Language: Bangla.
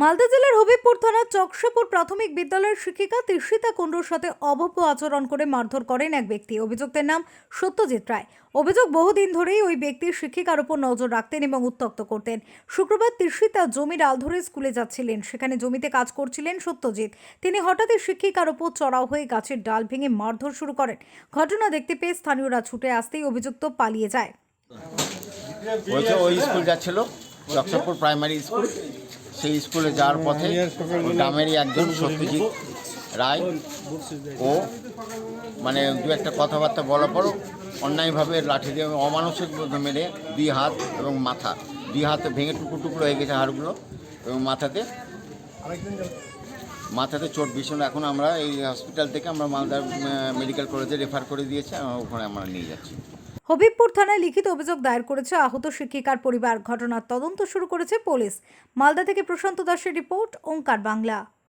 মালদা জেলার হবিবপুর থানার চকশাপুর প্রাথমিক বিদ্যালয়ের শিক্ষিকা তৃষিতা কুণ্ডুর সাথে অভব্য আচরণ করে মারধর করেন এক ব্যক্তি। অভিযুক্তের নাম সত্যজিৎ রায়। অভিযোগ বহুদিন ধরেই ওই ব্যক্তি শিক্ষিকার উপর নজর রাখতেন এবং উত্তক্ত করতেন। শুক্রবার তৃষিতা জমি ডাল ধরে স্কুলে যাচ্ছিলেন। সেখানে জমিতে কাজ করছিলেন সত্যজিৎ। তিনি হঠাৎই শিক্ষিকার উপর চড়াও হয়ে গাছের ডাল ভেঙে মারধর শুরু করেন। ঘটনা দেখতে পেয়ে স্থানীয়রা ছুটে আসতেই অভিযুক্ত পালিয়ে যায়। চকচকপুর প্রাইমারি স্কুল, সেই স্কুলে যাওয়ার পথে গ্রামেরই একজন সত্যজিৎ রায় ও মানে দু একটা কথাবার্তা বলার পর অন্যায়ভাবে লাঠি দিয়ে অমানসিক মেরে দুই হাত এবং মাথা, দুই হাতে ভেঙে টুকরো টুকরো হয়ে গেছে হাড়গুলো এবং মাথাতে। মাথাতে চোট ভীষণ। এখন আমরা এই হসপিটাল থেকে আমরা মালদার মেডিকেল কলেজে রেফার করে দিয়েছি ওখানে আমরা নিয়ে যাচ্ছি। হবিবপুর থানায় লিখিত অভিযোগ দায়ের করেছে আহত শিক্ষিকার পরিবার। ঘটনার তদন্ত শুরু করেছে পুলিশ। মালদা থেকে প্রশান্ত দাসের রিপোর্ট, ওঙ্কার বাংলা।